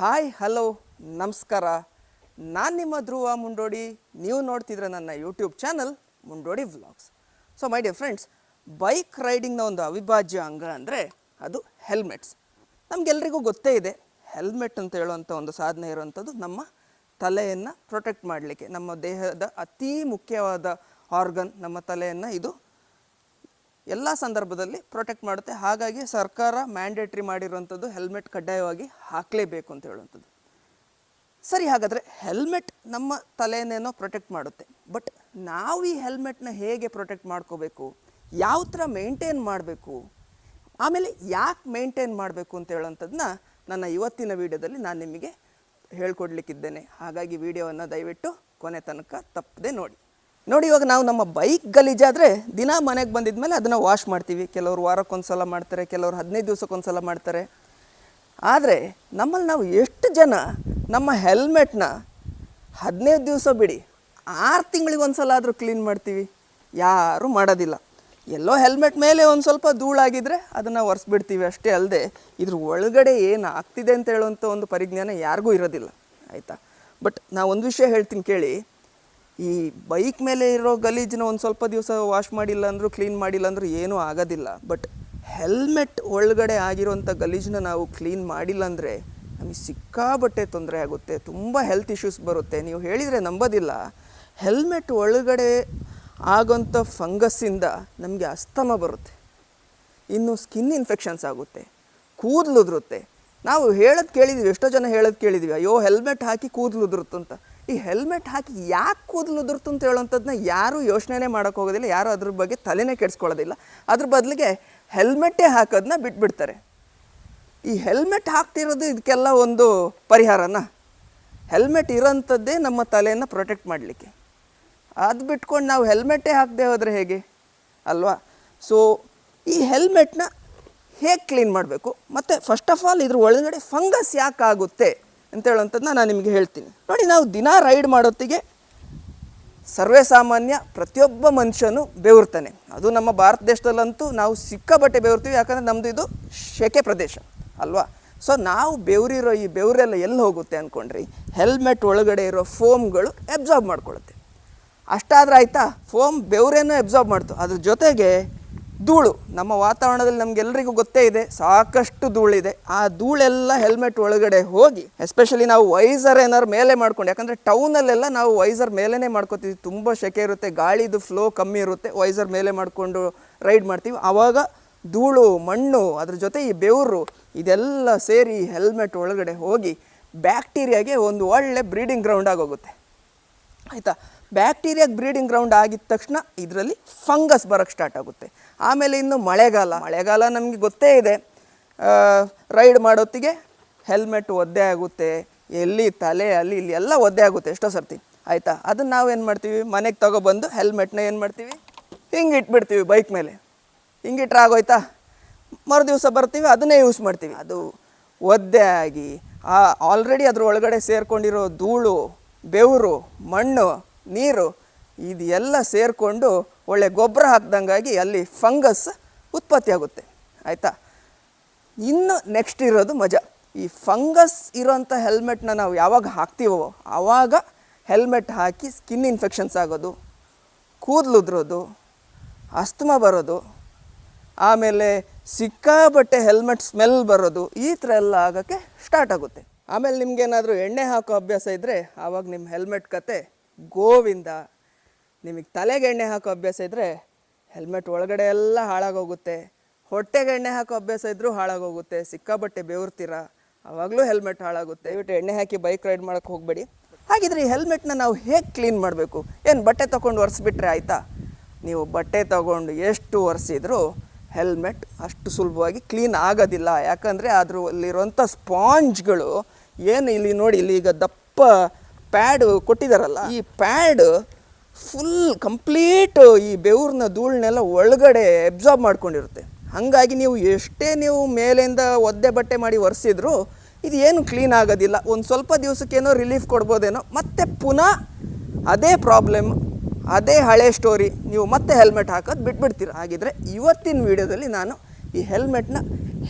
Hi, hello, ನಮಸ್ಕಾರ. ನಾನು ನಿಮ್ಮ ಧ್ರುವ ಮುಂಡೋಡಿ. ನೀವು ನೋಡ್ತಿದ್ರೆ ನನ್ನ YouTube channel Mundodi vlogs so my dear friends bike ರೈಡಿಂಗ್ನ ಒಂದು ಅವಿಭಾಜ್ಯ ಅಂಗ ಅಂದರೆ ಅದು ಹೆಲ್ಮೆಟ್ಸ್ ನಮಗೆಲ್ರಿಗೂ ಗೊತ್ತೇ ಇದೆ ಹೆಲ್ಮೆಟ್ ಅಂತ ಹೇಳುವಂಥ ಒಂದು ಸಾಧನೆ ಇರುವಂಥದ್ದು ನಮ್ಮ ತಲೆಯನ್ನು ಪ್ರೊಟೆಕ್ಟ್ ಮಾಡಲಿಕ್ಕೆ, ನಮ್ಮ ದೇಹದ ಅತೀ ಮುಖ್ಯವಾದ ಆರ್ಗನ್ ನಮ್ಮ ತಲೆಯನ್ನು ಇದು ಎಲ್ಲ ಸಂದರ್ಭದಲ್ಲಿ ಪ್ರೊಟೆಕ್ಟ್ ಮಾಡುತ್ತೆ. ಹಾಗಾಗಿ ಸರ್ಕಾರ ಮ್ಯಾಂಡೇಟ್ರಿ ಮಾಡಿರುವಂಥದ್ದು ಹೆಲ್ಮೆಟ್ ಕಡ್ಡಾಯವಾಗಿ ಹಾಕಲೇಬೇಕು ಅಂತ ಹೇಳುವಂಥದ್ದು ಸರಿ, ಹಾಗಾದರೆ ಹೆಲ್ಮೆಟ್ ನಮ್ಮ ತಲೆಯನ್ನೇನೋ ಪ್ರೊಟೆಕ್ಟ್ ಮಾಡುತ್ತೆ. ಬಟ್ ನಾವು ಈ ಹೆಲ್ಮೆಟ್ನ ಹೇಗೆ ಪ್ರೊಟೆಕ್ಟ್ ಮಾಡ್ಕೋಬೇಕು? ಯಾವ ಥರ ಮೇಂಟೈನ್ ಮಾಡಬೇಕು? ಆಮೇಲೆ ಯಾಕೆ ಮೇಂಟೈನ್ ಮಾಡಬೇಕು ಅಂತ ಹೇಳುವಂಥದ್ದನ್ನ ನನ್ನ ಇವತ್ತಿನ ವಿಡಿಯೋದಲ್ಲಿ ನಾನು ನಿಮಗೆ ಹೇಳ್ಕೊಡ್ಲಿಕ್ಕಿದ್ದೇನೆ. ಹಾಗಾಗಿ ವಿಡಿಯೋವನ್ನು ದಯವಿಟ್ಟು ಕೊನೆ ತನಕ ತಪ್ಪದೆ ನೋಡಿ. ನೋಡಿ, ಇವಾಗ ನಾವು ನಮ್ಮ ಬೈಕ್ ಗಲೀಜಾದರೆ ದಿನ ಮನೆಗೆ ಬಂದಿದ್ಮೇಲೆ ಅದನ್ನು ವಾಶ್ ಮಾಡ್ತೀವಿ. ಕೆಲವರು ವಾರಕ್ಕೊಂದ್ಸಲ ಮಾಡ್ತಾರೆ, ಕೆಲವರು ಹದಿನೈದು ದಿವಸಕ್ಕೊಂದ್ಸಲ ಮಾಡ್ತಾರೆ. ಆದರೆ ನಮ್ಮಲ್ಲಿ ನಾವು ಎಷ್ಟು ಜನ ನಮ್ಮ ಹೆಲ್ಮೆಟ್ನ ಹದಿನೈದು ದಿವಸ ಬಿಡಿ, ಆರು ತಿಂಗಳಿಗೆ ಒಂದು ಸಲ ಆದರೂ ಕ್ಲೀನ್ ಮಾಡ್ತೀವಿ. ಯಾರೂ ಮಾಡೋದಿಲ್ಲ. ಎಲ್ಲೋ ಹೆಲ್ಮೆಟ್ ಮೇಲೆ ಒಂದು ಸ್ವಲ್ಪ ಧೂಳಾಗಿದ್ದರೆ ಅದನ್ನು ಒರೆಸ್ಬಿಡ್ತೀವಿ. ಅಷ್ಟೇ ಅಲ್ಲದೆ ಇದ್ರ ಒಳಗಡೆ ಏನು ಆಗ್ತಿದೆ ಅಂತ ಹೇಳುವಂಥ ಒಂದು ಪರಿಜ್ಞಾನ ಯಾರಿಗೂ ಇರೋದಿಲ್ಲ. ಆಯಿತಾ? ಬಟ್ ನಾ ಒಂದು ವಿಷಯ ಹೇಳ್ತೀನಿ ಕೇಳಿ. ಈ ಬೈಕ್ ಮೇಲೆ ಇರೋ ಗಲೀಜನ್ನ ಒಂದು ಸ್ವಲ್ಪ ದಿವಸ ವಾಶ್ ಮಾಡಿಲ್ಲ ಅಂದರೂ ಕ್ಲೀನ್ ಮಾಡಿಲ್ಲ ಅಂದರೂ ಏನೂ ಆಗೋದಿಲ್ಲ. ಬಟ್ ಹೆಲ್ಮೆಟ್ ಒಳಗಡೆ ಆಗಿರೋಂಥ ಗಲೀಜನ್ನ ನಾವು ಕ್ಲೀನ್ ಮಾಡಿಲ್ಲ ಅಂದರೆ ನಮಗೆ ಸಿಕ್ಕಾಬಟ್ಟೆ ತೊಂದರೆ ಆಗುತ್ತೆ. ತುಂಬ ಹೆಲ್ತ್ ಇಶ್ಯೂಸ್ ಬರುತ್ತೆ. ನೀವು ಹೇಳಿದರೆ ನಂಬೋದಿಲ್ಲ. ಹೆಲ್ಮೆಟ್ ಒಳಗಡೆ ಆಗೋಂಥ ಫಂಗಸ್ಸಿಂದ ನಮಗೆ ಅಸ್ತಮ ಬರುತ್ತೆ. ಇನ್ನು ಸ್ಕಿನ್ ಇನ್ಫೆಕ್ಷನ್ಸ್ ಆಗುತ್ತೆ. ಕೂದಲು ಉದುರುತ್ತೆ. ನಾವು ಹೇಳೋದು ಕೇಳಿದ್ವಿ, ಎಷ್ಟೋ ಜನ ಹೇಳೋದು ಕೇಳಿದ್ವಿ, ಅಯ್ಯೋ ಹೆಲ್ಮೆಟ್ ಹಾಕಿ ಕೂದಲು ಉದುರುತ್ತಂತ. ಈ ಹೆಲ್ಮೆಟ್ ಹಾಕಿ ಯಾಕೆ ಕೂದಲು ಉದುರ್ತು ಅಂತ ಹೇಳೋಂಥದ್ದನ್ನ ಯಾರೂ ಯೋಚನೆನೇ ಮಾಡೋಕ್ಕೆ ಹೋಗೋದಿಲ್ಲ, ಯಾರೂ ಅದ್ರ ಬಗ್ಗೆ ತಲೆನೇ ಕೆಡಿಸ್ಕೊಳ್ಳೋದಿಲ್ಲ. ಅದ್ರ ಬದಲಿಗೆ ಹೆಲ್ಮೆಟ್ಟೇ ಹಾಕೋದನ್ನ ಬಿಟ್ಬಿಡ್ತಾರೆ. ಈ ಹೆಲ್ಮೆಟ್ ಹಾಕ್ತಿರೋದು ಇದಕ್ಕೆಲ್ಲ ಒಂದು ಪರಿಹಾರನ? ಹೆಲ್ಮೆಟ್ ಇರೋಂಥದ್ದೇ ನಮ್ಮ ತಲೆಯನ್ನು ಪ್ರೊಟೆಕ್ಟ್ ಮಾಡಲಿಕ್ಕೆ. ಅದು ಬಿಟ್ಕೊಂಡು ನಾವು ಹೆಲ್ಮೆಟ್ಟೇ ಹಾಕದೆ ಹೋದರೆ ಹೇಗೆ? ಅಲ್ವಾ? ಸೊ ಈ ಹೆಲ್ಮೆಟ್ನ ಹೇಗೆ ಕ್ಲೀನ್ ಮಾಡಬೇಕು? ಮತ್ತು ಫಸ್ಟ್ ಆಫ್ ಆಲ್ ಇದ್ರ ಒಳಗಡೆ ಫಂಗಸ್ ಯಾಕೆ ಆಗುತ್ತೆ ಅಂತ ಹೇಳುವಂಥದ್ದನ್ನ ನಾನು ನಿಮಗೆ ಹೇಳ್ತೀನಿ. ನೋಡಿ, ನಾವು ದಿನ ರೈಡ್ ಮಾಡೋತ್ತಿಗೆ ಸರ್ವೇ ಸಾಮಾನ್ಯ ಪ್ರತಿಯೊಬ್ಬ ಮನುಷ್ಯನು ಬೆವರ್ತಾನೆ. ಅದು ನಮ್ಮ ಭಾರತ ದೇಶದಲ್ಲಂತೂ ನಾವು ಸಿಕ್ಕಾಬಟ್ಟೆ ಬೆವರ್ತೀವಿ. ಯಾಕಂದರೆ ನಮ್ಮದು ಇದು ಶೆಕೆ ಪ್ರದೇಶ, ಅಲ್ವಾ? ಸೊ ನಾವು ಬೆವರಿರೋ ಈ ಬೆವರೆಲ್ಲ ಎಲ್ಲಿ ಹೋಗುತ್ತೆ ಅಂದ್ಕೊಂಡ್ರಿ ಹೆಲ್ಮೆಟ್ ಒಳಗಡೆ ಇರೋ ಫೋಮ್ಗಳು ಎಬ್ಸಾರ್ಬ್ ಮಾಡ್ಕೊಳ್ಳುತ್ತೆ. ಅಷ್ಟಾದ್ರೆ ಆಯಿತಾ? ಫೋಮ್ ಬೆವರೇನೂ ಎಬ್ಸಾರ್ಬ್ ಮಾಡ್ತು. ಅದ್ರ ಜೊತೆಗೆ ಧೂಳು. ನಮ್ಮ ವಾತಾವರಣದಲ್ಲಿ ನಮಗೆಲ್ಲರಿಗೂ ಗೊತ್ತೇ ಇದೆ, ಸಾಕಷ್ಟು ಧೂಳಿದೆ. ಆ ಧೂಳೆಲ್ಲ ಹೆಲ್ಮೆಟ್ ಒಳಗಡೆ ಹೋಗಿ ಎಸ್ಪೆಷಲಿ ನಾವು ವೈಸರ್ ಏನಾದ್ರು ಮೇಲೆ ಮಾಡ್ಕೊಂಡು, ಯಾಕಂದರೆ ಟೌನಲ್ಲೆಲ್ಲ ನಾವು ವೈಸರ್ ಮೇಲೇ ಮಾಡ್ಕೋತೀವಿ. ತುಂಬ ಸೆಕೆ ಇರುತ್ತೆ, ಗಾಳಿದು ಫ್ಲೋ ಕಮ್ಮಿ ಇರುತ್ತೆ ವೈಸರ್ ಮೇಲೆ ಮಾಡಿಕೊಂಡು ರೈಡ್ ಮಾಡ್ತೀವಿ. ಆವಾಗ ಧೂಳು, ಮಣ್ಣು, ಅದ್ರ ಜೊತೆ ಈ ಬೆವರು, ಇದೆಲ್ಲ ಸೇರಿ ಹೆಲ್ಮೆಟ್ ಒಳಗಡೆ ಹೋಗಿ ಬ್ಯಾಕ್ಟೀರಿಯಾಗೆ ಒಂದು ಒಳ್ಳೆ ಬ್ರೀಡಿಂಗ್ ಗ್ರೌಂಡ್ ಆಗೋಗುತ್ತೆ. ಆಯಿತಾ? ಬ್ಯಾಕ್ಟೀರಿಯಾಗೆ ಬ್ರೀಡಿಂಗ್ ಗ್ರೌಂಡ್ ಆಗಿದ ತಕ್ಷಣ ಇದರಲ್ಲಿ ಫಂಗಸ್ ಬರೋಕ್ಕೆ ಸ್ಟಾರ್ಟ್ ಆಗುತ್ತೆ. ಆಮೇಲೆ ಇನ್ನು ಮಳೆಗಾಲ. ಮಳೆಗಾಲ ನಮಗೆ ಗೊತ್ತೇ ಇದೆ. ರೈಡ್ ಮಾಡೋತ್ತಿಗೆ ಹೆಲ್ಮೆಟ್ ಒದ್ದೆ ಆಗುತ್ತೆ. ಎಲ್ಲಿ ತಲೆ, ಅಲ್ಲಿ ಇಲ್ಲಿ ಎಲ್ಲ ಒದ್ದೆ ಆಗುತ್ತೆ ಎಷ್ಟೋ ಸರ್ತಿ. ಆಯಿತಾ? ಅದನ್ನು ನಾವು ಏನು ಮಾಡ್ತೀವಿ? ಮನೆಗೆ ತಗೊಬಂದು ಹೆಲ್ಮೆಟ್ನ ಏನು ಮಾಡ್ತೀವಿ? ಹಿಂಗೆ ಇಟ್ಬಿಡ್ತೀವಿ ಬೈಕ್ ಮೇಲೆ. ಹಿಂಗಿಟ್ರೆ ಆಗೋಯ್ತಾ? ಮರು ದಿವಸ ಬರ್ತೀವಿ, ಅದನ್ನೇ ಯೂಸ್ ಮಾಡ್ತೀವಿ. ಅದು ಒದ್ದೆ ಆಗಿ, ಆ ಆಲ್ರೆಡಿ ಅದ್ರ ಒಳಗಡೆ ಸೇರಿಕೊಂಡಿರೋ ಧೂಳು ಬೆವರು, ಮಣ್ಣು, ನೀರು ಇದು ಎಲ್ಲ ಸೇರಿಕೊಂಡು ಒಳ್ಳೆ ಗೊಬ್ಬರ ಹಾಕ್ದಂಗಾಗಿ ಅಲ್ಲಿ ಫಂಗಸ್ ಉತ್ಪತ್ತಿ ಆಗುತ್ತೆ ಆಯಿತಾ? ಇನ್ನು ನೆಕ್ಸ್ಟ್ ಇರೋದು ಮಜಾ. ಈ ಫಂಗಸ್ ಇರೋಂಥ ಹೆಲ್ಮೆಟ್ನ ನಾವು ಯಾವಾಗ ಹಾಕ್ತೀವೋ ಆವಾಗ ಹೆಲ್ಮೆಟ್ ಹಾಕಿ ಸ್ಕಿನ್ ಇನ್ಫೆಕ್ಷನ್ಸ್ ಆಗೋದು, ಕೂದಲು ಉದ್ರೋದು, ಅಸ್ತಮ ಬರೋದು, ಆಮೇಲೆ ಸಿಕ್ಕಾಬಟ್ಟೆ ಹೆಲ್ಮೆಟ್ ಸ್ಮೆಲ್ ಬರೋದು ಈ ಥರ ಎಲ್ಲ ಆಗೋಕ್ಕೆ ಸ್ಟಾರ್ಟ್ ಆಗುತ್ತೆ. ಆಮೇಲೆ ನಿಮಗೇನಾದರೂ ಎಣ್ಣೆ ಹಾಕೋ ಅಭ್ಯಾಸ ಇದ್ದರೆ ಆವಾಗ ನಿಮ್ಮ ಹೆಲ್ಮೆಟ್ ಕತೆ ಗೋವಿಂದ. ನಿಮಗೆ ತಲೆಗೆ ಎಣ್ಣೆ ಹಾಕೋ ಅಭ್ಯಾಸ ಇದ್ದರೆ ಹೆಲ್ಮೆಟ್ ಒಳಗಡೆ ಎಲ್ಲ ಹಾಳಾಗೋಗುತ್ತೆ. ಹೊಟ್ಟೆಗೆ ಎಣ್ಣೆ ಹಾಕೋ ಅಭ್ಯಾಸ ಇದ್ದರೂ ಹಾಳಾಗೋಗುತ್ತೆ. ಸಿಕ್ಕಾಬಟ್ಟೆ ಬೆವರ್ತೀರ. ಆವಾಗಲೂ ಹೆಲ್ಮೆಟ್ ಹಾಳಾಗುತ್ತೆ. ದಯವಿಟ್ಟು ಎಣ್ಣೆ ಹಾಕಿ ಬೈಕ್ ರೈಡ್ ಮಾಡೋಕ್ಕೆ ಹೋಗಬೇಡಿ. ಹಾಗಿದ್ರೆ ಈ ಹೆಲ್ಮೆಟ್ನ ನಾವು ಹೇಗೆ ಕ್ಲೀನ್ ಮಾಡಬೇಕು? ಏನು ಬಟ್ಟೆ ತೊಗೊಂಡು ಒರೆಸ್ಬಿಟ್ರೆ ಆಯಿತಾ? ನೀವು ಬಟ್ಟೆ ತಗೊಂಡು ಎಷ್ಟು ಒರೆಸಿದ್ರೂ ಹೆಲ್ಮೆಟ್ ಅಷ್ಟು ಸುಲಭವಾಗಿ ಕ್ಲೀನ್ ಆಗೋದಿಲ್ಲ. ಯಾಕಂದರೆ ಅದರಲ್ಲಿರುವಂಥ ಸ್ಪಾಂಜ್ಗಳು ಏನು ಇಲ್ಲಿ ನೋಡಿ, ಇಲ್ಲಿ ಈಗ ದಪ್ಪ ಪ್ಯಾಡ್ ಕೊಟ್ಟಿದ್ದಾರಲ್ಲ ಈ ಪ್ಯಾಡ್ ಫುಲ್ ಕಂಪ್ಲೀಟ್ ಈ ಬೆವ್ರನ್ನ ಧೂಳನ್ನೆಲ್ಲ ಒಳಗಡೆ ಅಬ್ಸಾರ್ಬ್ ಮಾಡ್ಕೊಂಡಿರುತ್ತೆ. ಹಾಗಾಗಿ ನೀವು ಎಷ್ಟೇ ನೀವು ಮೇಲಿಂದ ಒದ್ದೆ ಬಟ್ಟೆ ಮಾಡಿ ಒರೆಸಿದ್ರು ಇದು ಏನು ಕ್ಲೀನ್ ಆಗೋದಿಲ್ಲ. ಒಂದು ಸ್ವಲ್ಪ ದಿವಸಕ್ಕೇನೋ ರಿಲೀಫ್ ಕೊಡ್ಬೋದೇನೋ, ಮತ್ತೆ ಪುನಃ ಅದೇ ಪ್ರಾಬ್ಲಮ್ ಅದೇ ಹಳೆ ಸ್ಟೋರಿ ನೀವು ಮತ್ತೆ ಹೆಲ್ಮೆಟ್ ಹಾಕೋದು ಬಿಟ್ಬಿಡ್ತೀರ. ಹಾಗಿದ್ರೆ ಇವತ್ತಿನ ವಿಡಿಯೋದಲ್ಲಿ ನಾನು ಈ ಹೆಲ್ಮೆಟ್ನ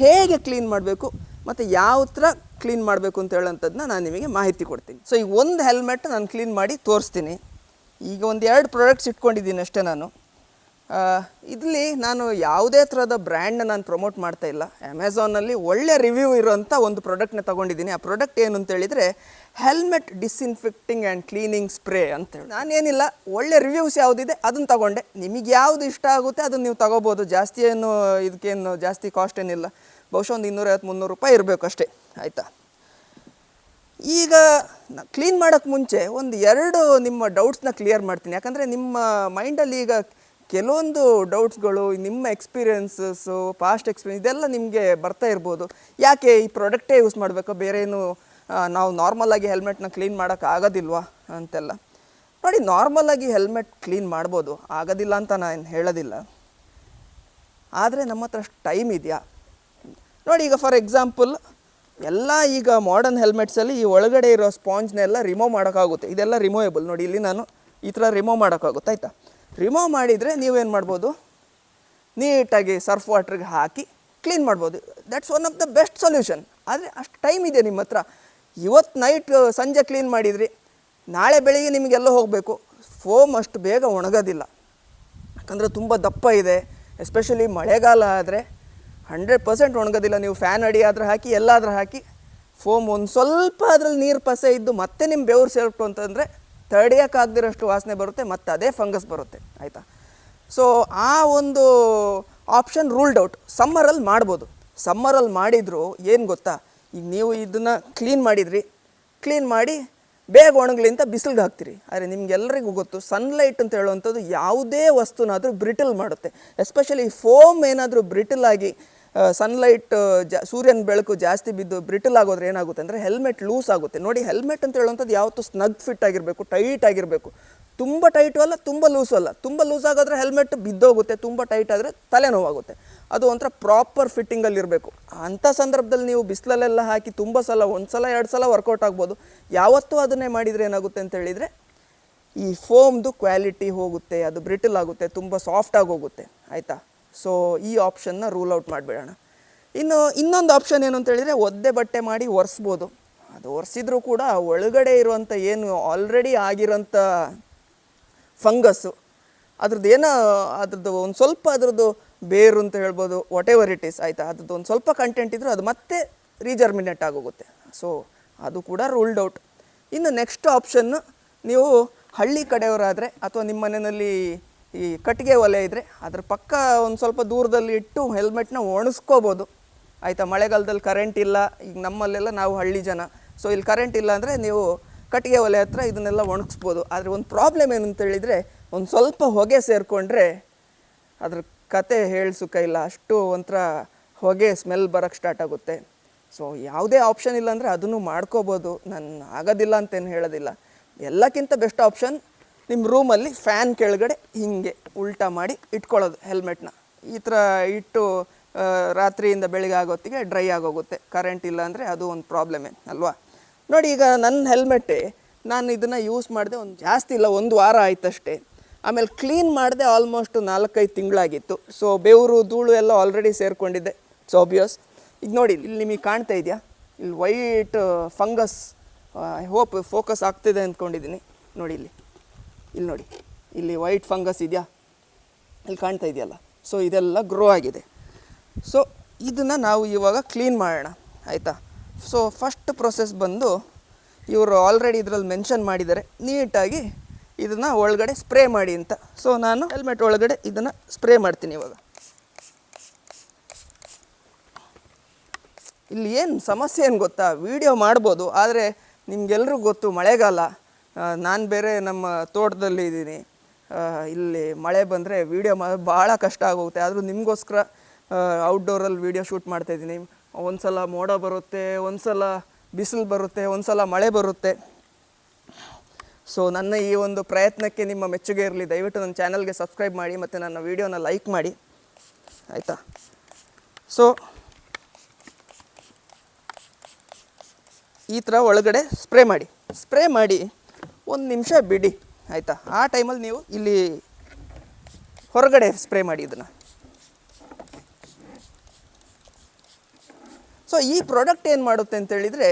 ಹೇಗೆ ಕ್ಲೀನ್ ಮಾಡಬೇಕು, ಮತ್ತು ಯಾವ ಥರ ಕ್ಲೀನ್ ಮಾಡಬೇಕು ಅಂತ ಹೇಳೋಂಥದ್ದನ್ನ ನಾನು ನಿಮಗೆ ಮಾಹಿತಿ ಕೊಡ್ತೀನಿ. ಸೊ ಈಗ ಒಂದು ಹೆಲ್ಮೆಟ್ ನಾನು ಕ್ಲೀನ್ ಮಾಡಿ ತೋರಿಸ್ತೀನಿ. ಈಗ ಒಂದು ಎರಡು ಪ್ರಾಡಕ್ಟ್ಸ್ ಇಟ್ಕೊಂಡಿದ್ದೀನಿ ಅಷ್ಟೇ ನಾನು. ಇದರಲ್ಲಿ ನಾನು ಯಾವುದೇ ಥರದ ಬ್ರ್ಯಾಂಡ್ನ ನಾನು ಪ್ರಮೋಟ್ ಮಾಡ್ತಾ ಇಲ್ಲ. ಅಮೆಝಾನಲ್ಲಿ ಒಳ್ಳೆ ರಿವ್ಯೂ ಇರೋಂಥ ಒಂದು ಪ್ರಾಡಕ್ಟ್ನ ತೊಗೊಂಡಿದ್ದೀನಿ. ಆ ಪ್ರಾಡಕ್ಟ್ ಏನು ಅಂತ ಹೇಳಿದರೆ helmet disinfecting and cleaning spray ಅಂತೇಳಿ ನಾನೇನಿಲ್ಲ, ಒಳ್ಳೆ ರಿವ್ಯೂಸ್ ಯಾವುದಿದೆ ಅದನ್ನು ತಗೊಂಡೆ. ನಿಮಗೆ ಯಾವುದು ಇಷ್ಟ ಆಗುತ್ತೆ ಅದನ್ನು ನೀವು ತಗೋಬೋದು. ಜಾಸ್ತಿ ಏನು, ಇದಕ್ಕೇನು ಜಾಸ್ತಿ ಕಾಸ್ಟ್ ಏನಿಲ್ಲ. ಬಹುಶಃ ಒಂದು ಇನ್ನೂರೈವತ್ತು ಮುನ್ನೂರು ರೂಪಾಯಿ ಇರಬೇಕು ಅಷ್ಟೇ. ಆಯಿತಾ? ಈಗ ಕ್ಲೀನ್ ಮಾಡೋಕ್ಕೆ ಮುಂಚೆ ಒಂದು ಎರಡು ನಿಮ್ಮ ಡೌಟ್ಸ್ನ ಕ್ಲಿಯರ್ ಮಾಡ್ತೀನಿ. ಯಾಕಂದರೆ ನಿಮ್ಮ ಮೈಂಡಲ್ಲಿ ಈಗ ಕೆಲವೊಂದು ಡೌಟ್ಸ್ಗಳು ನಿಮ್ಮ ಎಕ್ಸ್ಪೀರಿಯನ್ಸಸ್ಸು ಪಾಸ್ಟ್ ಎಕ್ಸ್ಪೀರಿಯನ್ಸ್ ಇದೆಲ್ಲ ನಿಮಗೆ ಬರ್ತಾ ಇರ್ಬೋದು. ಯಾಕೆ ಈ ಪ್ರಾಡಕ್ಟೇ ಯೂಸ್ ಮಾಡಬೇಕು? ಬೇರೆ ಏನು ಆ, ನಾವು ನಾರ್ಮಲಾಗಿ ಹೆಲ್ಮೆಟ್ನ ಕ್ಲೀನ್ ಮಾಡೋಕ್ಕೆ ಆಗೋದಿಲ್ವಾ ಅಂತೆಲ್ಲ. ನೋಡಿ ನಾರ್ಮಲಾಗಿ ಹೆಲ್ಮೆಟ್ ಕ್ಲೀನ್ ಮಾಡ್ಬೋದು. ಆಗೋದಿಲ್ಲ ಅಂತ ನಾನು ಹೇಳೋದಿಲ್ಲ. ಆದರೆ ನಮ್ಮ ಹತ್ರ ಅಷ್ಟು ಟೈಮ್ ಇದೆಯಾ? ನೋಡಿ ಈಗ ಫಾರ್ ಎಕ್ಸಾಂಪಲ್ ಎಲ್ಲ ಈಗ ಮಾಡರ್ನ್ ಹೆಲ್ಮೆಟ್ಸಲ್ಲಿ ಈ ಒಳಗಡೆ ಇರೋ ಸ್ಪಾಂಜ್ನೆಲ್ಲ ರಿಮೂವ್ ಮಾಡೋಕ್ಕಾಗುತ್ತೆ. ಇದೆಲ್ಲ ರಿಮೂವೇಬಲ್ ನೋಡಿ, ಇಲ್ಲಿ ನಾನು ಈ ಥರ ರಿಮೂವ್ ಮಾಡೋಕ್ಕಾಗುತ್ತೆ. ಆಯಿತಾ? ರಿಮೂವ್ ಮಾಡಿದರೆ ನೀವೇನು ಮಾಡ್ಬೋದು? ನೀಟಾಗಿ ಸರ್ಫ್ ವಾಟ್ರಿಗೆ ಹಾಕಿ ಕ್ಲೀನ್ ಮಾಡ್ಬೋದು. That's one of the best solution ಆದರೆ ಅಷ್ಟು ಟೈಮ್ ಇದೆ ನಿಮ್ಮ ಹತ್ರ. ಇವತ್ತು ನೈಟ್ ಸಂಜೆ ಕ್ಲೀನ್ ಮಾಡಿದ್ರಿ. ನಾಳೆ ಬೆಳಿಗ್ಗೆ ನಿಮಗೆಲ್ಲ ಹೋಗಬೇಕು. ಫೋಮ್ ಅಷ್ಟು ಬೇಗ ಒಣಗೋದಿಲ್ಲ. ಯಾಕಂದರೆ ತುಂಬ ದಪ್ಪ ಇದೆ. ಎಸ್ಪೆಷಲಿ ಮಳೆಗಾಲ ಆದರೆ ಹಂಡ್ರೆಡ್ ಪರ್ಸೆಂಟ್ ಒಣಗೋದಿಲ್ಲ. ನೀವು ಫ್ಯಾನ್ ಅಡಿ ಆದರೂ ಹಾಕಿ, ಎಲ್ಲಾದರೂ ಹಾಕಿ ಫೋಮ್ ಒಂದು ಸ್ವಲ್ಪ ಅದ್ರಲ್ಲಿ ನೀರು ಪಸೆ ಇದ್ದು ಮತ್ತೆ ನಿಮ್ಮ ಬೆವರು ಸೇರ್ತು ಅಂತಂದರೆ ತಡೆಯೋಕ್ಕಾಗದಿರೋಷ್ಟು ವಾಸನೆ ಬರುತ್ತೆ, ಮತ್ತು ಅದೇ ಫಂಗಸ್ ಬರುತ್ತೆ, ಆಯಿತಾ? ಸೊ ಆ ಒಂದು ಆಪ್ಷನ್ ರೂಲ್ಡ್ ಔಟ್ ಸಮ್ಮರಲ್ಲಿ ಮಾಡ್ಬೋದು. ಸಮ್ಮರಲ್ಲಿ ಮಾಡಿದರೂ ಏನು ಗೊತ್ತಾ? ಈಗ ನೀವು ಇದನ್ನು ಕ್ಲೀನ್ ಮಾಡಿದ್ರಿ. ಕ್ಲೀನ್ ಮಾಡಿ ಬೇಗ ಒಣಗಲಿ ಅಂತ ಬಿಸಿಲಿಗೆ ಹಾಕ್ತೀರಿ. ಆದರೆ ನಿಮ್ಗೆಲ್ಲರಿಗೂ ಗೊತ್ತು ಸನ್ಲೈಟ್ ಅಂತ ಹೇಳುವಂಥದ್ದು ಯಾವುದೇ ವಸ್ತುನಾದರೂ ಬ್ರಿಟಲ್ ಮಾಡುತ್ತೆ. ಎಸ್ಪೆಷಲಿ ಫೋಮ್ ಏನಾದರೂ ಬ್ರಿಟಲ್ ಆಗಿ ಸನ್ಲೈಟ್ ಜಾ, ಸೂರ್ಯನ ಬೆಳಕು ಜಾಸ್ತಿ ಬಿದ್ದು ಬ್ರಿಟಲ್ ಆಗೋದ್ರೆ ಏನಾಗುತ್ತೆ ಅಂದರೆ ಹೆಲ್ಮೆಟ್ ಲೂಸ್ ಆಗುತ್ತೆ. ನೋಡಿ ಹೆಲ್ಮೆಟ್ ಅಂತ ಹೇಳುವಂಥದ್ದು ಯಾವತ್ತೂ ಸ್ನಗ್ ಫಿಟ್ ಆಗಿರಬೇಕು ಟೈಟ್ ಆಗಿರಬೇಕು. ತುಂಬ ಟೈಟು ಅಲ್ಲ, ತುಂಬ ಲೂಸು ಅಲ್ಲ. ತುಂಬ ಲೂಸ್ ಆಗೋದ್ರೆ ಹೆಲ್ಮೆಟ್ ಬಿದ್ದೋಗುತ್ತೆ, ತುಂಬ ಟೈಟ್ ಆದರೆ ತಲೆನೋವಾಗುತ್ತೆ. ಅದು ಒಂಥರ ಪ್ರಾಪರ್ ಫಿಟ್ಟಿಂಗಲ್ಲಿ ಇರಬೇಕು. ಅಂಥ ಸಂದರ್ಭದಲ್ಲಿ ನೀವು ಬಿಸಿಲಲ್ಲೆಲ್ಲ ಹಾಕಿ ತುಂಬ ಸಲ ಒಂದು ಸಲ ಎರಡು ಸಲ ವರ್ಕೌಟ್ ಆಗ್ಬೋದು. ಯಾವತ್ತೂ ಅದನ್ನೇ ಮಾಡಿದರೆ ಏನಾಗುತ್ತೆ ಅಂತ ಹೇಳಿದರೆ, ಈ ಫೋಮ್ದು ಕ್ವಾಲಿಟಿ ಹೋಗುತ್ತೆ, ಅದು ಬ್ರಿಟಲ್ ಆಗುತ್ತೆ, ತುಂಬ ಸಾಫ್ಟಾಗಿ ಹೋಗುತ್ತೆ. ಆಯಿತಾ? ಸೊ ಈ ಆಪ್ಷನ್ನ ರೂಲ್ ಔಟ್ ಮಾಡಿಬಿಡೋಣ. ಇನ್ನು ಇನ್ನೊಂದು ಆಪ್ಷನ್ ಏನು ಅಂತ ಹೇಳಿದರೆ ಒದ್ದೆ ಬಟ್ಟೆ ಮಾಡಿ ಒರೆಸ್ಬೋದು. ಅದು ಒರೆಸಿದ್ರೂ ಕೂಡ ಒಳಗಡೆ ಇರುವಂಥ ಏನು ಆಲ್ರೆಡಿ ಆಗಿರೋಂಥ ಫಂಗಸ್ಸು ಅದ್ರದ್ದು ಏನೋ, ಅದ್ರದ್ದು ಒಂದು ಸ್ವಲ್ಪ ಅದ್ರದ್ದು ಬೇರು ಅಂತ ಹೇಳ್ಬೋದು ವಾಟ್ ಎವರ್ ಇಟ್ ಈಸ್ ಆಯಿತಾ? ಅದ್ರದ್ದು ಒಂದು ಸ್ವಲ್ಪ ಕಂಟೆಂಟ್ ಇದ್ದರೂ ಅದು ಮತ್ತೆ ರೀಜರ್ಮಿನೇಟ್ ಆಗೋಗುತ್ತೆ. ಸೊ ಅದು ಕೂಡ ರೂಲ್ಡ್ ಔಟ್ ಇನ್ನು ನೆಕ್ಸ್ಟ್ ಆಪ್ಷನ್ನು ನೀವು ಹಳ್ಳಿ ಕಡೆಯವರಾದರೆ ಅಥವಾ ನಿಮ್ಮ ಮನೆಯಲ್ಲಿ ಈ ಕಟ್ಟಿಗೆ ಒಲೆ ಇದ್ದರೆ ಅದ್ರ ಪಕ್ಕ ಒಂದು ಸ್ವಲ್ಪ ದೂರದಲ್ಲಿ ಇಟ್ಟು ಹೆಲ್ಮೆಟ್ನ ಒಣಸ್ಕೋಬೋದು. ಆಯಿತಾ? ಮಳೆಗಾಲದಲ್ಲಿ ಕರೆಂಟ್ ಇಲ್ಲ. ಈಗ ನಮ್ಮಲ್ಲೆಲ್ಲ ನಾವು ಹಳ್ಳಿ ಜನ. ಸೊ ಇಲ್ಲಿ ಕರೆಂಟ್ ಇಲ್ಲ ಅಂದರೆ ನೀವು ಕಟ್ಟಿಗೆ ಒಲೆ ಹತ್ರ ಇದನ್ನೆಲ್ಲ ಒಣಗಿಸ್ಬೋದು. ಆದರೆ ಒಂದು ಪ್ರಾಬ್ಲಮ್ ಏನು ಅಂತ ಹೇಳಿದರೆ, ಒಂದು ಸ್ವಲ್ಪ ಹೊಗೆ ಸೇರಿಕೊಂಡ್ರೆ ಅದ್ರ ಕತೆ ಹೇಳ್ಸುಕ ಇಲ್ಲ. ಅಷ್ಟು ಒಂಥರ ಹೊಗೆ ಸ್ಮೆಲ್ ಬರೋಕ್ಕೆ ಸ್ಟಾರ್ಟ್ ಆಗುತ್ತೆ. ಸೊ ಯಾವುದೇ ಆಪ್ಷನ್ ಇಲ್ಲ ಅಂದರೆ ಅದನ್ನು ಮಾಡ್ಕೋಬೋದು. ನಾನು ಆಗೋದಿಲ್ಲ ಅಂತೇನು ಹೇಳೋದಿಲ್ಲ. ಎಲ್ಲಕ್ಕಿಂತ ಬೆಸ್ಟ್ ಆಪ್ಷನ್ ನಿಮ್ಮ ರೂಮಲ್ಲಿ ಫ್ಯಾನ್ ಕೆಳಗಡೆ ಹೀಗೆ ಉಲ್ಟಾ ಮಾಡಿ ಇಟ್ಕೊಳ್ಳೋದು ಹೆಲ್ಮೆಟ್ನ. ಈ ಥರ ಇಟ್ಟು ರಾತ್ರಿಯಿಂದ ಬೆಳಿಗ್ಗೆ ಆಗೋತ್ತಿಗೆ ಡ್ರೈ ಆಗೋಗುತ್ತೆ. ಕರೆಂಟ್ ಇಲ್ಲ ಅಂದರೆ ಅದು ಒಂದು ಪ್ರಾಬ್ಲಮೇ ಅಲ್ವಾ? ನೋಡಿ, ಈಗ ನನ್ನ ಹೆಲ್ಮೆಟ್ಟೆ ನಾನು ಇದನ್ನು ಯೂಸ್ ಮಾಡಿದೆ ಒಂದು ಜಾಸ್ತಿ ಇಲ್ಲ, ಒಂದು ವಾರ ಆಯ್ತಷ್ಟೇ. ಆಮೇಲೆ ಕ್ಲೀನ್ ಮಾಡಿದೆ ಆಲ್ಮೋಸ್ಟ್ ನಾಲ್ಕೈದು ತಿಂಗಳಾಗಿತ್ತು. ಸೊ ಬೆವರು, ಧೂಳು ಎಲ್ಲ ಆಲ್ರೆಡಿ ಸೇರಿಕೊಂಡಿದ್ದೆ. ಸೊ ಆಬ್ವಿಯಸ್ ಈಗ ನೋಡಿ, ಇಲ್ಲಿ ನಿಮಗೆ ಕಾಣ್ತಾ ಇದೆಯಾ? ಇಲ್ಲಿ white fungus I hope focus ಆಗ್ತಿದೆ ಅಂದ್ಕೊಂಡಿದ್ದೀನಿ. ನೋಡಿ ಇಲ್ಲಿ. ಇಲ್ಲಿ ನೋಡಿ, ಇಲ್ಲಿ ವೈಟ್ ಫಂಗಸ್ ಇದೆಯಾ? ಇಲ್ಲಿ ಕಾಣ್ತಾ ಇದೆಯಲ್ಲ. ಸೊ ಇದೆಲ್ಲ ಗ್ರೋ ಆಗಿದೆ. ಸೊ ಇದನ್ನು ನಾವು ಇವಾಗ ಕ್ಲೀನ್ ಮಾಡೋಣ. ಆಯಿತಾ? ಸೊ ಫಸ್ಟ್ ಪ್ರೊಸೆಸ್ ಬಂದು ಇವರು ಆಲ್ರೆಡಿ ಇದರಲ್ಲಿ ಮೆನ್ಷನ್ ಮಾಡಿದ್ದಾರೆ. ನೀಟಾಗಿ ಇದನ್ನು ಒಳಗಡೆ ಸ್ಪ್ರೇ ಮಾಡಿ ಅಂತ. ಸೊ ನಾನು ಹೆಲ್ಮೆಟ್ ಒಳಗಡೆ ಇದನ್ನು ಸ್ಪ್ರೇ ಮಾಡ್ತೀನಿ ಇವಾಗ. ಇಲ್ಲಿ ಏನು ಸಮಸ್ಯೆ ಏನು ಗೊತ್ತಾ? ವಿಡಿಯೋ ಮಾಡ್ಬೋದು, ಆದರೆ ನಿಮಗೆಲ್ಲರಿಗೂ ಗೊತ್ತು ಮಳೆಗಾಲ. ನಾನು ಬೇರೆ ನಮ್ಮ ತೋಟದಲ್ಲಿ ಇದ್ದೀನಿ. ಇಲ್ಲಿ ಮಳೆ ಬಂದರೆ ವೀಡಿಯೋ ಮಾ, ಭಾಳ ಕಷ್ಟ ಆಗೋಗುತ್ತೆ. ಆದರೂ ನಿಮಗೋಸ್ಕರ ಔಟ್ಡೋರಲ್ಲಿ ವೀಡಿಯೋ ಶೂಟ್ ಮಾಡ್ತಾಯಿದ್ದೀನಿ ಒಂದು ಸಲ ಮೋಡ ಬರುತ್ತೆ ಒಂದು ಸಲ ಬಿಸಿಲು ಬರುತ್ತೆ ಒಂದು ಸಲ ಮಳೆ ಬರುತ್ತೆ. ಸೊ ನನ್ನ ಈ ಒಂದು ಪ್ರಯತ್ನಕ್ಕೆ ನಿಮ್ಮ ಮೆಚ್ಚುಗೆ ಇರಲಿ. ದಯವಿಟ್ಟು ನನ್ನ ಚಾನಲ್ಗೆ ಸಬ್ಸ್ಕ್ರೈಬ್ ಮಾಡಿ ಮತ್ತು ನನ್ನ ವೀಡಿಯೋನ ಲೈಕ್ ಮಾಡಿ. ಆಯಿತಾ? ಸೊ ಈ ಥರ ಒಳಗಡೆ ಸ್ಪ್ರೇ ಮಾಡಿ. ಸ್ಪ್ರೇ ಮಾಡಿ. ಒಂದು ನಿಮಿಷ ಬಿಡಿ. ಆಯಿತಾ? ಆ ಟೈಮಲ್ಲಿ ನೀವು ಇಲ್ಲಿ ಹೊರಗಡೆ ಸ್ಪ್ರೇ ಮಾಡಿ ಇದನ್ನು. ಸೊ ಈ ಪ್ರಾಡಕ್ಟ್ ಏನು ಮಾಡುತ್ತೆ ಅಂತ ಹೇಳಿದರೆ,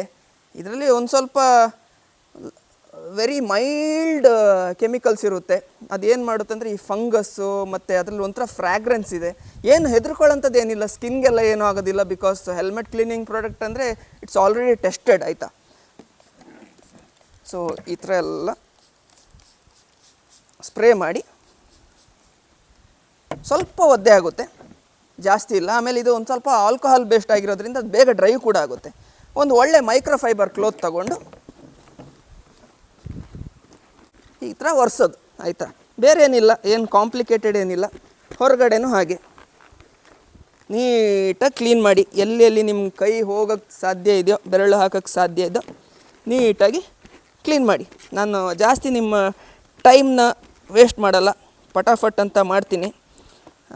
ಇದರಲ್ಲಿ ಒಂದು ಸ್ವಲ್ಪ ವೆರಿ ಮೈಲ್ಡ್ ಕೆಮಿಕಲ್ಸ್ ಇರುತ್ತೆ. ಅದೇನು ಮಾಡುತ್ತೆ ಅಂದರೆ, ಈ ಫಂಗಸ್ಸು ಮತ್ತು ಅದರಲ್ಲಿ ಒಂಥರ ಫ್ರ್ಯಾಗ್ರೆನ್ಸ್ ಇದೆ. ಏನು ಹೆದರ್ಕೊಳ್ಳೋಂಥದ್ದು ಏನಿಲ್ಲ. ಸ್ಕಿನ್ಗೆಲ್ಲ ಏನೂ ಆಗೋದಿಲ್ಲ ಬಿಕಾಸ್ ಹೆಲ್ಮೆಟ್ ಕ್ಲೀನಿಂಗ್ ಪ್ರಾಡಕ್ಟ್ ಅಂದರೆ ಇಟ್ಸ್ ಆಲ್ರೆಡಿ ಟೆಸ್ಟೆಡ್ ಆಯಿತಾ? ಸೊ ಈ ಥರ ಎಲ್ಲ ಸ್ಪ್ರೇ ಮಾಡಿ ಸ್ವಲ್ಪ ಒದ್ದೆ ಆಗುತ್ತೆ, ಜಾಸ್ತಿ ಇಲ್ಲ. ಆಮೇಲೆ ಇದು ಒಂದು ಸ್ವಲ್ಪ ಆಲ್ಕೋಹಾಲ್ ಬೇಸ್ಡ್ ಆಗಿರೋದ್ರಿಂದ ಅದು ಬೇಗ ಡ್ರೈ ಕೂಡ ಆಗುತ್ತೆ. ಒಂದು ಒಳ್ಳೆ ಮೈಕ್ರೋಫೈಬರ್ ಕ್ಲೋತ್ ತಗೊಂಡು ಈ ಥರ ಒರೆಸೋದು, ಆಯಿತಾ? ಬೇರೆ ಏನಿಲ್ಲ, ಏನು ಕಾಂಪ್ಲಿಕೇಟೆಡ್ ಏನಿಲ್ಲ. ಹೊರಗಡೆನೂ ಹಾಗೆ. ನೀಟಾಗಿ ಕ್ಲೀನ್ ಮಾಡಿ ಎಲ್ಲೆಲ್ಲಿ ಎಲ್ಲಿ ನಿಮ್ಮ ಕೈ ಹೋಗೋಕ್ಕೆ ಸಾಧ್ಯ ಇದೆಯೋ, ಬೆರಳು ಹಾಕೋಕ್ಕೆ ಸಾಧ್ಯ ಇದೆಯೋ, ನೀಟಾಗಿ ಕ್ಲೀನ್ ಮಾಡಿ. ನಾನು ಜಾಸ್ತಿ ನಿಮ್ಮ ಟೈಮ್ನ ವೇಸ್ಟ್ ಮಾಡಲ್ಲ. ಪಟಾಫಟ್ ಅಂತ ಮಾಡ್ತೀನಿ.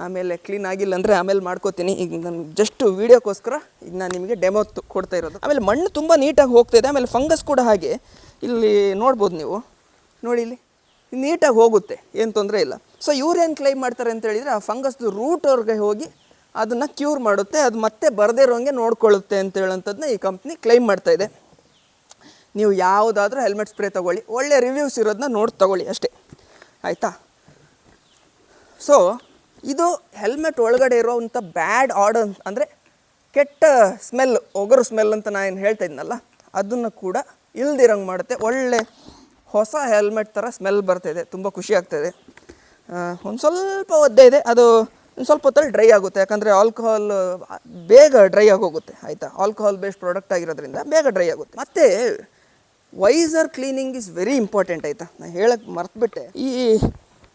ಆಮೇಲೆ ಕ್ಲೀನ್ ಆಗಿಲ್ಲ ಅಂದರೆ ಆಮೇಲೆ ಮಾಡ್ಕೋತೀನಿ. ಈಗ ನಾನು ಜಸ್ಟ್ ವೀಡಿಯೋಕ್ಕೋಸ್ಕರ ಈಗ ನಾನು ನಿಮಗೆ ಡೆಮೋ ಕೊಡ್ತಾ ಇರೋದು. ಆಮೇಲೆ ಮಣ್ಣು ತುಂಬ ನೀಟಾಗಿ ಹೋಗ್ತಾಯಿದೆ ಆಮೇಲೆ ಫಂಗಸ್ ಕೂಡ ಹಾಗೆ. ಇಲ್ಲಿ ನೋಡ್ಬೋದು ನೀವು. ನೋಡಿ ಇಲ್ಲಿ. ನೀಟಾಗಿ ಹೋಗುತ್ತೆ. ಏನು ತೊಂದರೆ ಇಲ್ಲ. ಸೊ ಇವ್ರು ಏನು ಕ್ಲೈಮ್ ಮಾಡ್ತಾರೆ ಅಂತ ಹೇಳಿದರೆ ಆ ಫಂಗಸ್ದು ರೂಟ್ವರೆಗೆ ಹೋಗಿ ಅದನ್ನು ಕ್ಯೂರ್ ಮಾಡುತ್ತೆ. ಅದು ಮತ್ತೆ ಬರದೇ ಇರೋಂಗೆ ನೋಡ್ಕೊಳ್ಳುತ್ತೆ ಅಂತ ಹೇಳೋಂಥದ್ದನ್ನ ಈ ಕಂಪ್ನಿ ಕ್ಲೈಮ್ ಮಾಡ್ತಾ ಇದೆ. ನೀವು ಯಾವುದಾದ್ರೂ ಹೆಲ್ಮೆಟ್ ಸ್ಪ್ರೇ ತೊಗೊಳ್ಳಿ. ಒಳ್ಳೆ ರಿವ್ಯೂಸ್ ಇರೋದನ್ನ ನೋಡಿ ತೊಗೊಳ್ಳಿ ಅಷ್ಟೇ. ಆಯಿತಾ? ಸೊ ಇದು ಹೆಲ್ಮೆಟ್ ಒಳಗಡೆ ಇರೋವಂಥ ಬ್ಯಾಡ್ ಆರ್ಡರ್ ಅಂದರೆ ಕೆಟ್ಟ ಸ್ಮೆಲ್ ಒಗರು ಸ್ಮೆಲ್ ಅಂತ ನಾನು ಏನು ಹೇಳ್ತಾ ಇದ್ನಲ್ಲ, ಅದನ್ನು ಕೂಡ ಇಲ್ದಿರಂಗೆ ಮಾಡುತ್ತೆ. ಒಳ್ಳೆ ಹೊಸ ಹೆಲ್ಮೆಟ್ ಥರ ಸ್ಮೆಲ್ ಬರ್ತಾಯಿದೆ ತುಂಬ ಖುಷಿ ಆಗ್ತಾಯಿದೆ ಒಂದು ಸ್ವಲ್ಪ ಒದ್ದೆ ಇದೆ. ಅದು ಒಂದು ಸ್ವಲ್ಪ ಹೊತ್ತಲ್ಲಿ ಡ್ರೈ ಆಗುತ್ತೆ. ಯಾಕಂದರೆ ಆಲ್ಕೋಹಾಲ್ ಬೇಗ ಡ್ರೈ ಆಗೋಗುತ್ತೆ ಆಯಿತಾ? ಆಲ್ಕೋಹಾಲ್ ಬೇಸ್ಡ್ ಪ್ರಾಡಕ್ಟ್ ಆಗಿರೋದ್ರಿಂದ ಬೇಗ ಡ್ರೈ ಆಗುತ್ತೆ. ಮತ್ತು visor cleaning is very important ಆಯಿತಾ? ನಾನು ಹೇಳಕ್ಕೆ ಮರ್ತುಬಿಟ್ಟೆ. ಈ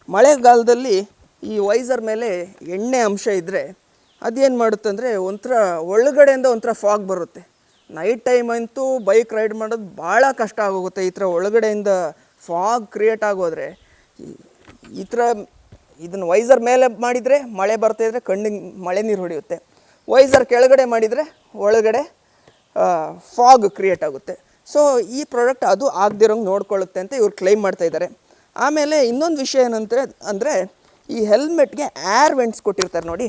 ಮಳೆಗಾಲದಲ್ಲಿ ಈ ವೈಸರ್ ಮೇಲೆ ಎಣ್ಣೆ ಅಂಶ ಇದ್ದರೆ ಅದೇನು ಮಾಡುತ್ತೆ ಅಂದರೆ ಒಂಥರ ಒಳಗಡೆಯಿಂದ ಒಂಥರ ಫಾಗ್ ಬರುತ್ತೆ. ನೈಟ್ ಟೈಮ್ ಅಂತೂ ಬೈಕ್ ರೈಡ್ ಮಾಡೋದು ಭಾಳ ಕಷ್ಟ ಆಗೋಗುತ್ತೆ ಈ ಥರ ಒಳಗಡೆಯಿಂದ ಫಾಗ್ ಕ್ರಿಯೇಟ್ ಆಗೋದ್ರೆ. ಈ- ಥರ ಇದನ್ನು ವೈಸರ್ ಮೇಲೆ ಮಾಡಿದರೆ ಮಳೆ ಬರ್ತಾಯಿದ್ರೆ ಕಣ್ಣಿಗೆ ಮಳೆ ನೀರು ಹೊಡೆಯುತ್ತೆ. ವೈಸರ್ ಕೆಳಗಡೆ ಮಾಡಿದರೆ ಒಳಗಡೆ ಫಾಗ್ ಕ್ರಿಯೇಟ್ ಆಗುತ್ತೆ. ಸೊ ಈ ಪ್ರಾಡಕ್ಟ್ ಅದು ಆಗದಿರೋಂಗೆ ನೋಡ್ಕೊಳ್ಳುತ್ತೆ ಅಂತ ಇವ್ರು ಕ್ಲೈಮ್ ಮಾಡ್ತಾ ಇದ್ದಾರೆ. ಆಮೇಲೆ ಇನ್ನೊಂದು ವಿಷಯ ಏನಂದರೆ, ಅಂದರೆ ಈ ಹೆಲ್ಮೆಟ್ಗೆ ಏರ್ ವೆಂಟ್ಸ್ ಕೊಟ್ಟಿರ್ತಾರೆ ನೋಡಿ.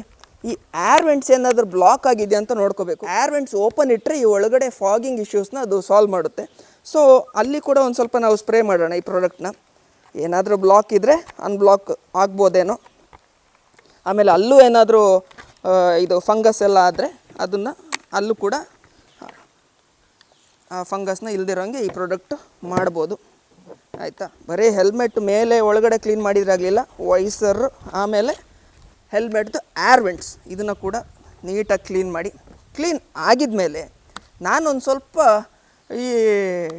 ಈ ಏರ್ ವೆಂಟ್ಸ್ ಏನಾದರೂ ಬ್ಲಾಕ್ ಆಗಿದೆ ಅಂತ ನೋಡ್ಕೋಬೇಕು. ಏರ್ ವೆಂಟ್ಸ್ ಓಪನ್ ಇಟ್ಟರೆ ಈ ಒಳಗಡೆ ಫಾಗಿಂಗ್ ಇಶ್ಯೂಸ್ನ ಅದು ಸಾಲ್ವ್ ಮಾಡುತ್ತೆ. ಸೊ ಅಲ್ಲಿ ಕೂಡ ಒಂದು ಸ್ವಲ್ಪ ನಾವು ಸ್ಪ್ರೇ ಮಾಡೋಣ ಈ ಪ್ರಾಡಕ್ಟ್ನ ಏನಾದರೂ ಬ್ಲಾಕ್ ಇದ್ದರೆ ಅನ್ಬ್ಲಾಕ್ ಆಗ್ಬೋದೇನೋ. ಆಮೇಲೆ ಅಲ್ಲೂ ಏನಾದರೂ ಇದು ಫಂಗಸ್ ಎಲ್ಲ ಆದರೆ ಅದನ್ನು ಅಲ್ಲೂ ಕೂಡ ಫಂಗಸ್ನ ಇಲ್ದಿರೋಂಗೆ ಈ ಪ್ರಾಡಕ್ಟ್ ಮಾಡ್ಬೋದು. ಆಯಿತಾ? ಬರೀ ಹೆಲ್ಮೆಟ್ ಮೇಲೆ ಒಳಗಡೆ ಕ್ಲೀನ್ ಮಾಡಿದ್ರಾಗಲಿಲ್ಲ ವೈಸರ್ ಆಮೇಲೆ ಹೆಲ್ಮೆಟ್ದು ಏರ್ ವೆಂಟ್ಸ್ ಇದನ್ನು ಕೂಡ ನೀಟಾಗಿ ಕ್ಲೀನ್ ಮಾಡಿ. ಕ್ಲೀನ್ ಆಗಿದ್ಮೇಲೆ ನಾನೊಂದು ಸ್ವಲ್ಪ ಈ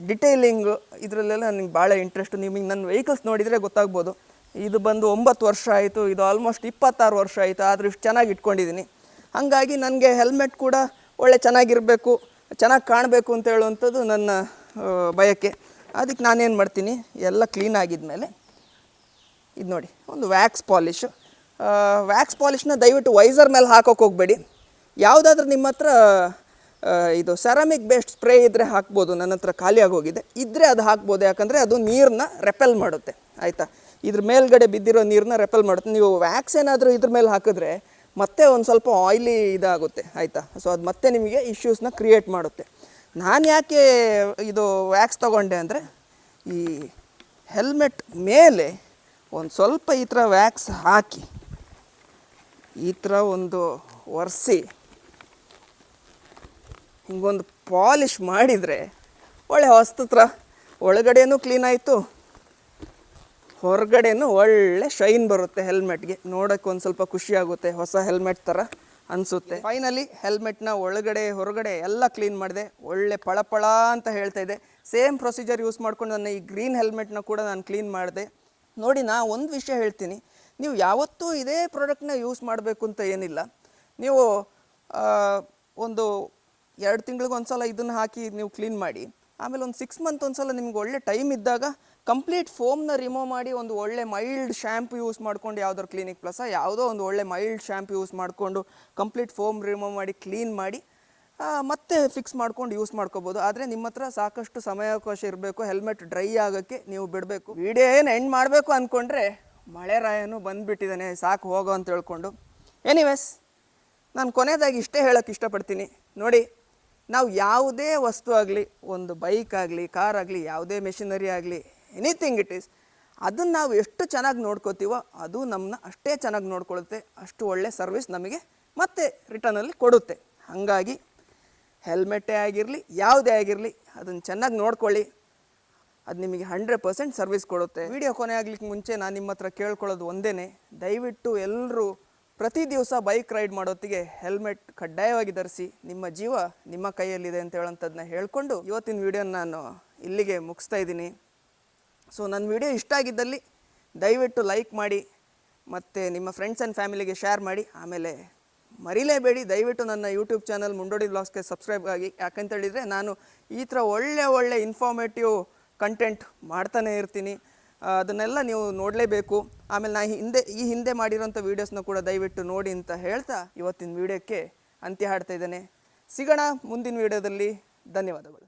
ಡಿಟೈಲಿಂಗು ಇದರಲ್ಲೆಲ್ಲ ನನಗೆ ಭಾಳ ಇಂಟ್ರೆಸ್ಟ್ ನಿಮಗೆ ನನ್ನ ವೆಹಿಕಲ್ಸ್ ನೋಡಿದರೆ ಗೊತ್ತಾಗ್ಬೋದು. ಇದು ಬಂದು ಒಂಬತ್ತು ವರ್ಷ ಆಯಿತು, ಇದು ಆಲ್ಮೋಸ್ಟ್ ಇಪ್ಪತ್ತಾರು ವರ್ಷ ಆಯಿತು, ಆದರೂ ಇಷ್ಟು ಚೆನ್ನಾಗಿ ಇಟ್ಕೊಂಡಿದ್ದೀನಿ ಹಾಗಾಗಿ ನನಗೆ ಹೆಲ್ಮೆಟ್ ಕೂಡ ಒಳ್ಳೆ ಚೆನ್ನಾಗಿರಬೇಕು. ಚೆನ್ನಾಗಿ ಕಾಣಬೇಕು ಅಂತ ಹೇಳುವಂಥದ್ದು ನನ್ನ ಬಯಕೆ. ಅದಕ್ಕೆ ನಾನೇನು ಮಾಡ್ತೀನಿ, ಎಲ್ಲ ಕ್ಲೀನ್ ಆಗಿದ್ಮೇಲೆ ಇದು ನೋಡಿ, ಒಂದು ವ್ಯಾಕ್ಸ್ ಪಾಲಿಶ್ ವ್ಯಾಕ್ಸ್ ಪಾಲಿಶ್ನ ದಯವಿಟ್ಟು ವೈಸರ್ ಮೇಲೆ ಹಾಕೋಕೆ ಹೋಗಬೇಡಿ. ಯಾವುದಾದ್ರೂ ನಿಮ್ಮ ಹತ್ರ ಇದು ಸೆರಾಮಿಕ್ ಬೇಸ್ಡ್ ಸ್ಪ್ರೇ ಇದ್ದರೆ ಹಾಕ್ಬೋದು, ನನ್ನ ಹತ್ರ ಖಾಲಿಯಾಗಿ ಹೋಗಿದೆ ಇದ್ದರೆ ಅದು ಹಾಕ್ಬೋದು, ಯಾಕಂದರೆ ಅದು ನೀರನ್ನ ರೆಪೆಲ್ ಮಾಡುತ್ತೆ. ಆಯಿತಾ? ಇದ್ರ ಮೇಲ್ಗಡೆ ಬಿದ್ದಿರೋ ನೀರನ್ನ ರೆಪೆಲ್ ಮಾಡುತ್ತೆ. ನೀವು ವ್ಯಾಕ್ಸ್ ಏನಾದರೂ ಇದ್ರ ಮೇಲೆ ಹಾಕಿದ್ರೆ ಮತ್ತೆ ಒಂದು ಸ್ವಲ್ಪ ಆಯ್ಲಿ ಇದಾಗುತ್ತೆ, ಆಯಿತಾ? ಸೊ ಅದು ಮತ್ತೆ ನಿಮಗೆ ಇಶ್ಯೂಸ್ನ ಕ್ರಿಯೇಟ್ ಮಾಡುತ್ತೆ. ನಾನು ಯಾಕೆ ಇದು ವ್ಯಾಕ್ಸ್ ತೊಗೊಂಡೆ ಅಂದರೆ, ಈ ಹೆಲ್ಮೆಟ್ ಮೇಲೆ ಒಂದು ಸ್ವಲ್ಪ ಈ ಥರ ವ್ಯಾಕ್ಸ್ ಹಾಕಿ, ಈ ಥರ ಒಂದು ಒರೆಸಿ, ಹಿಂಗೊಂದು ಪಾಲಿಷ್ ಮಾಡಿದರೆ, ಒಳ್ಳೆ ಹೊಸ್ತತ್ರ ಒಳಗಡೆಯೂ ಕ್ಲೀನ್ ಆಯಿತು ಹೊರಗಡೆನೂ ಒಳ್ಳೆ ಶೈನ್ ಬರುತ್ತೆ ಹೆಲ್ಮೆಟ್ಗೆ. ನೋಡೋಕ್ಕೆ ಒಂದು ಸ್ವಲ್ಪ ಖುಷಿ ಆಗುತ್ತೆ, ಹೊಸ ಹೆಲ್ಮೆಟ್ ಥರ ಅನಿಸುತ್ತೆ. ಫೈನಲಿ ಹೆಲ್ಮೆಟ್ನ ಒಳಗಡೆ, ಹೊರಗಡೆ ಎಲ್ಲ ಕ್ಲೀನ್ ಮಾಡಿದೆ. ಒಳ್ಳೆ ಪಳಪಳ ಅಂತ ಹೇಳ್ತಾ ಇದೆ. ಸೇಮ್ ಪ್ರೊಸೀಜರ್ ಯೂಸ್ ಮಾಡ್ಕೊಂಡು ನನ್ನ ಈ ಗ್ರೀನ್ ಹೆಲ್ಮೆಟ್ನ ಕೂಡ ನಾನು ಕ್ಲೀನ್ ಮಾಡಿದೆ. ನೋಡಿ, ನಾ ಒಂದು ವಿಷಯ ಹೇಳ್ತೀನಿ. ನೀವು ಯಾವತ್ತೂ ಇದೇ ಪ್ರಾಡಕ್ಟ್ನ ಯೂಸ್ ಮಾಡಬೇಕು ಅಂತ ಏನಿಲ್ಲ. ನೀವು ಒಂದು ಎರಡು ತಿಂಗಳಿಗೆ ಒಂದು ಸಲ ಇದನ್ನು ಹಾಕಿ ನೀವು ಕ್ಲೀನ್ ಮಾಡಿ. ಆಮೇಲೆ ಒಂದು ಸಿಕ್ಸ್ ಮಂತ್ ಒಂದು ಸಲ ನಿಮ್ಗೆ ಒಳ್ಳೆ ಟೈಮ್ ಇದ್ದಾಗ ಕಂಪ್ಲೀಟ್ ಫೋಮ್ನ ರಿಮೂವ್ ಮಾಡಿ ಒಂದು ಒಳ್ಳೆ ಮೈಲ್ಡ್ ಶ್ಯಾಂಪು ಯೂಸ್ ಮಾಡ್ಕೊಂಡು ಯಾವ್ದಾದ್ರು ಕ್ಲಿನಿಕ್ ಪ್ಲಸ್ ಯಾವುದೋ ಒಂದು ಒಳ್ಳೆ ಮೈಲ್ಡ್ ಶ್ಯಾಂಪು ಯೂಸ್ ಮಾಡಿಕೊಂಡು ಕಂಪ್ಲೀಟ್ ಫೋಮ್ ರಿಮೂವ್ ಮಾಡಿ ಕ್ಲೀನ್ ಮಾಡಿ ಮತ್ತೆ ಫಿಕ್ಸ್ ಮಾಡ್ಕೊಂಡು ಯೂಸ್ ಮಾಡ್ಕೋಬೋದು. ಆದರೆ ನಿಮ್ಮ ಹತ್ರ ಸಾಕಷ್ಟು ಸಮಯಾವಕಾಶ ಇರಬೇಕು ಹೆಲ್ಮೆಟ್ ಡ್ರೈ ಆಗೋಕ್ಕೆ ನೀವು ಬಿಡಬೇಕು. ವಿಡಿಯೋ ಏನು ಎಂಡ್ ಮಾಡಬೇಕು ಅಂದ್ಕೊಂಡ್ರೆ ಮಳೆ ರಾಯನು ಬಂದುಬಿಟ್ಟಿದ್ದಾನೆ, ಸಾಕು ಹೋಗೋ ಅಂತ ಹೇಳ್ಕೊಂಡು. ಎನಿವೇಸ್ ನಾನು ಕೊನೆಯದಾಗಿ ಇಷ್ಟೇ ಹೇಳೋಕ್ಕೆ ಇಷ್ಟಪಡ್ತೀನಿ. ನೋಡಿ, ನಾವು ಯಾವುದೇ ವಸ್ತು ಆಗಲಿ, ಒಂದು ಬೈಕ್ ಆಗಲಿ ಕಾರ್ ಆಗಲಿ, ಯಾವುದೇ ಮೆಷಿನರಿ ಆಗಲಿ ಎನಿಥಿಂಗ್ ಇಟ್ ಈಸ್ ಅದನ್ನು ನಾವು ಎಷ್ಟು ಚೆನ್ನಾಗಿ ನೋಡ್ಕೋತೀವೋ ಅದು ನಮ್ಮನ್ನ ಅಷ್ಟೇ ಚೆನ್ನಾಗಿ ನೋಡ್ಕೊಳ್ಳುತ್ತೆ ಅಷ್ಟು ಒಳ್ಳೆ ಸರ್ವಿಸ್ ನಮಗೆ ಮತ್ತೆ ರಿಟರ್ನಲ್ಲಿ ಕೊಡುತ್ತೆ. ಹಾಗಾಗಿ ಹೆಲ್ಮೆಟ್ಟೇ ಆಗಿರಲಿ, ಯಾವುದೇ ಆಗಿರಲಿ, ಅದನ್ನು ಚೆನ್ನಾಗಿ ನೋಡ್ಕೊಳ್ಳಿ. ಅದು ನಿಮಗೆ ಹಂಡ್ರೆಡ್ ಪರ್ಸೆಂಟ್ ಸರ್ವಿಸ್ ಕೊಡುತ್ತೆ. ವಿಡಿಯೋ ಕೊನೆ ಆಗ್ಲಿಕ್ಕೆ ಮುಂಚೆ ನಾನು ನಿಮ್ಮ ಹತ್ರ ಕೇಳ್ಕೊಳ್ಳೋದು ಒಂದೇ ದಯವಿಟ್ಟು ಎಲ್ಲರೂ ಪ್ರತಿ ದಿವಸ ಬೈಕ್ ರೈಡ್ ಮಾಡೋತ್ತಿಗೆ ಹೆಲ್ಮೆಟ್ ಕಡ್ಡಾಯವಾಗಿ ಧರಿಸಿ, ನಿಮ್ಮ ಜೀವ ನಿಮ್ಮ ಕೈಯಲ್ಲಿದೆ ಅಂತ ಹೇಳೋಂಥದ್ದನ್ನ ಹೇಳ್ಕೊಂಡು ಇವತ್ತಿನ ವಿಡಿಯೋನ ನಾನು ಇಲ್ಲಿಗೆ ಮುಗಿಸ್ತಾ ಇದ್ದೀನಿ. ಸೊ ನನ್ನ ವಿಡಿಯೋ ಇಷ್ಟ ಆಗಿದ್ದಲ್ಲಿ ದಯವಿಟ್ಟು ಲೈಕ್ ಮಾಡಿ ಮತ್ತು ನಿಮ್ಮ ಫ್ರೆಂಡ್ಸ್ ಆ್ಯಂಡ್ ಫ್ಯಾಮಿಲಿಗೆ ಶೇರ್ ಮಾಡಿ. ಆಮೇಲೆ ಮರಿಲೇಬೇಡಿ. ದಯವಿಟ್ಟು ನನ್ನ ಯೂಟ್ಯೂಬ್ ಚಾನಲ್ ಮುಂಡೋಡಿ ಬ್ಲಾಗ್ಸ್ಗೆ ಸಬ್ಸ್ಕ್ರೈಬ್ ಆಗಿ. ಯಾಕಂತ ಹೇಳಿದರೆ ನಾನು ಈ ಥರ ಒಳ್ಳೆ ಒಳ್ಳೆ ಇನ್ಫಾರ್ಮೇಟಿವ್ ಕಂಟೆಂಟ್ ಮಾಡ್ತಾನೆ ಇರ್ತೀನಿ. ಅದನ್ನೆಲ್ಲ ನೀವು ನೋಡಲೇಬೇಕು. ಆಮೇಲೆ ನಾನು ಹಿಂದೆ, ಈ ಹಿಂದೆ ಮಾಡಿರೋಂಥ ವೀಡಿಯೋಸ್ನ ಕೂಡ ದಯವಿಟ್ಟು ನೋಡಿ ಅಂತ ಹೇಳ್ತಾ ಇವತ್ತಿನ ವೀಡಿಯೋಕ್ಕೆ ಅಂತ್ಯ ಹಾಡ್ತಾ ಇದ್ದೇನೆ. ಸಿಗೋಣ ಮುಂದಿನ ವೀಡಿಯೋದಲ್ಲಿ ಧನ್ಯವಾದಗಳು.